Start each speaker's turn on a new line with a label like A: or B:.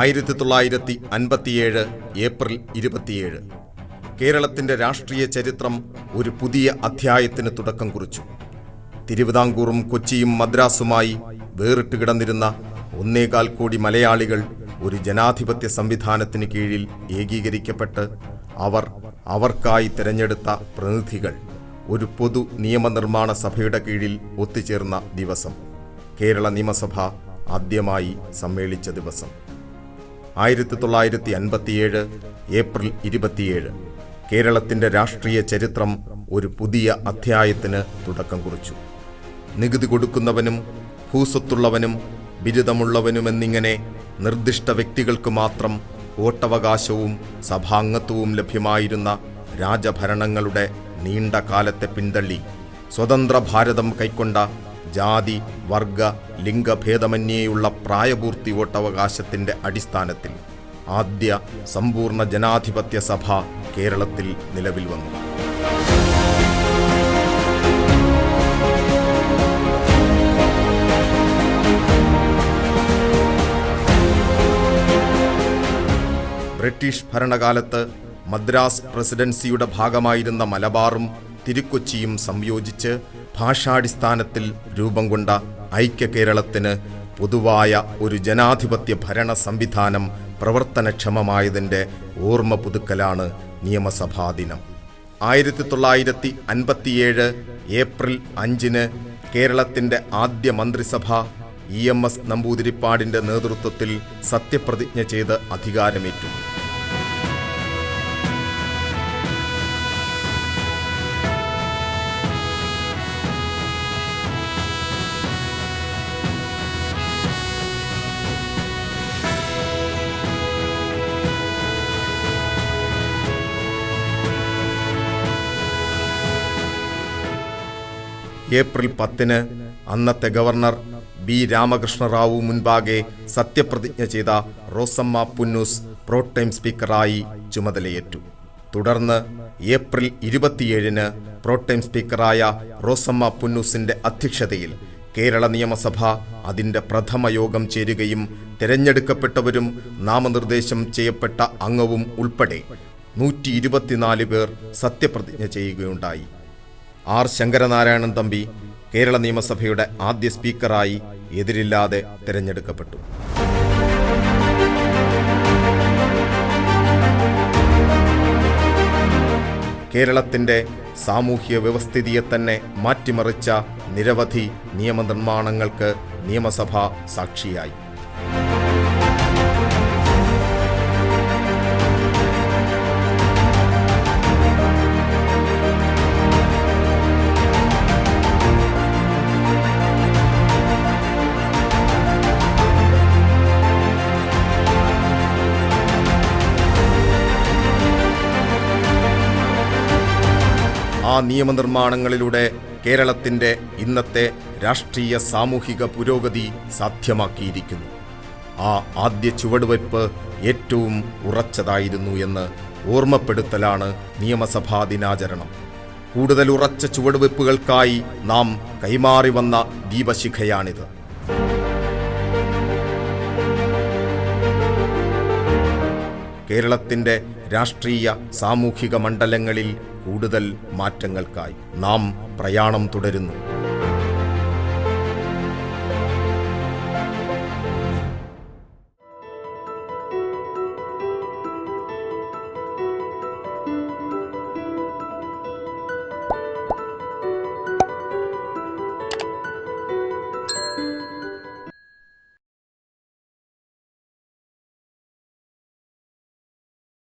A: ആയിരത്തി തൊള്ളായിരത്തി അൻപത്തിയേഴ് ഏപ്രിൽ ഇരുപത്തിയേഴ്. കേരളത്തിന്റെ രാഷ്ട്രീയ ചരിത്രം ഒരു പുതിയ അധ്യായത്തിന് തുടക്കം കുറിച്ചു. തിരുവിതാംകൂറും കൊച്ചിയും മദ്രാസുമായി വേറിട്ട് കിടന്നിരുന്ന ഒന്നേകാൽ കോടി മലയാളികൾ ഒരു ജനാധിപത്യ സംവിധാനത്തിന് കീഴിൽ ഏകീകരിക്കപ്പെട്ട് അവർ അവർക്കായി തിരഞ്ഞെടുത്ത പ്രതിനിധികൾ ഒരു പൊതു നിയമനിർമ്മാണ സഭയുടെ കീഴിൽ ഒത്തുചേർന്ന ദിവസം. കേരള നിയമസഭ ആദ്യമായി സമ്മേളിച്ച ദിവസം. ആയിരത്തി തൊള്ളായിരത്തി അൻപത്തിയേഴ് ഏപ്രിൽ ഇരുപത്തിയേഴ്. കേരളത്തിന്റെ രാഷ്ട്രീയ ചരിത്രം ഒരു പുതിയ അധ്യായത്തിന് തുടക്കം കുറിച്ചു. നികുതി കൊടുക്കുന്നവനും ഭൂസ്വത്തുള്ളവനും ബിരുദമുള്ളവനുമെന്നിങ്ങനെ നിർദ്ദിഷ്ട വ്യക്തികൾക്ക് മാത്രം വോട്ടവകാശവും സഭാംഗത്വവും ലഭ്യമായിരുന്ന രാജഭരണങ്ങളുടെ നീണ്ട കാലത്തെ പിന്തള്ളി സ്വതന്ത്ര ഭാരതം കൈക്കൊണ്ട ജാതി വർഗ ലിംഗഭേദമന്യേയുള്ള പ്രായപൂർത്തി വോട്ടവകാശത്തിന്റെ അടിസ്ഥാനത്തിൽ ആദ്യ സമ്പൂർണ ജനാധിപത്യ സഭ കേരളത്തിൽ നിലവിൽ വന്നു. ബ്രിട്ടീഷ് ഭരണകാലത്ത് മദ്രാസ് പ്രസിഡൻസിയുടെ ഭാഗമായിരുന്ന മലബാറും തിരുക്കൊച്ചിയും സംയോജിച്ച് ഭാഷാടിസ്ഥാനത്തിൽ രൂപം കൊണ്ട ഐക്യ കേരളത്തിന് പൊതുവായ ഒരു ജനാധിപത്യ ഭരണ സംവിധാനം പ്രവർത്തനക്ഷമമായതിന്റെ ഓർമ്മ പുതുക്കലാണ് നിയമസഭാ ദിനം. ആയിരത്തി തൊള്ളായിരത്തി അൻപത്തിയേഴ് ഏപ്രിൽ അഞ്ചിന് കേരളത്തിന്റെ ആദ്യ മന്ത്രിസഭ ഇ എം എസ് നമ്പൂതിരിപ്പാടിന്റെ നേതൃത്വത്തിൽ സത്യപ്രതിജ്ഞ ചെയ്ത് അധികാരമേറ്റു. ഏപ്രിൽ പത്തിന് അന്നത്തെ ഗവർണർ ബി രാമകൃഷ്ണ റാവു മുൻപാകെ സത്യപ്രതിജ്ഞ ചെയ്ത റോസമ്മ പുന്നൂസ് പ്രോട്ടൈം സ്പീക്കറായി ചുമതലയേറ്റു. തുടർന്ന് ഏപ്രിൽ ഇരുപത്തിയേഴിന് പ്രോട്ടൈം സ്പീക്കറായ റോസമ്മ പുന്നൂസിന്റെ അധ്യക്ഷതയിൽ കേരള നിയമസഭ അതിന്റെ പ്രഥമ യോഗം ചേരുകയും തിരഞ്ഞെടുക്കപ്പെട്ടവരും നാമനിർദ്ദേശം ചെയ്യപ്പെട്ട അംഗവും ഉൾപ്പെടെ നൂറ്റി ഇരുപത്തിനാല് പേർ സത്യപ്രതിജ്ഞ ചെയ്യുകയുണ്ടായി. ആർ ശങ്കരനാരായണൻ തമ്പി കേരള നിയമസഭയുടെ ആദ്യ സ്പീക്കറായി എതിരില്ലാതെ തിരഞ്ഞെടുക്കപ്പെട്ടു. കേരളത്തിന്റെ സാമൂഹ്യ വ്യവസ്ഥിതിയെ തന്നെ മാറ്റിമറിച്ച നിരവധി നിയമനിർമ്മാണങ്ങൾക്ക് നിയമസഭ സാക്ഷിയായി. നിയമനിർമ്മാണങ്ങളിലൂടെ കേരളത്തിന്റെ ഇന്നത്തെ രാഷ്ട്രീയ സാമൂഹിക പുരോഗതി സാധ്യമാക്കിയിരിക്കുന്നു. ആ ആദ്യ ചുവടുവയ്പ് ഏറ്റവും ഉറച്ചതായിരുന്നു എന്ന് ഓർമ്മപ്പെടുത്തലാണ് നിയമസഭാ ദിനാചരണം. കൂടുതൽ ഉറച്ച ചുവടുവയ്പ്പുകൾക്കായി നാം കൈമാറി വന്ന ദീപശിഖയാണിത്. കേരളത്തിന്റെ രാഷ്ട്രീയ സാമൂഹിക മണ്ഡലങ്ങളിൽ കൂടുതൽ മാറ്റങ്ങൾക്കായി നാം പ്രയാണം തുടരുന്നു.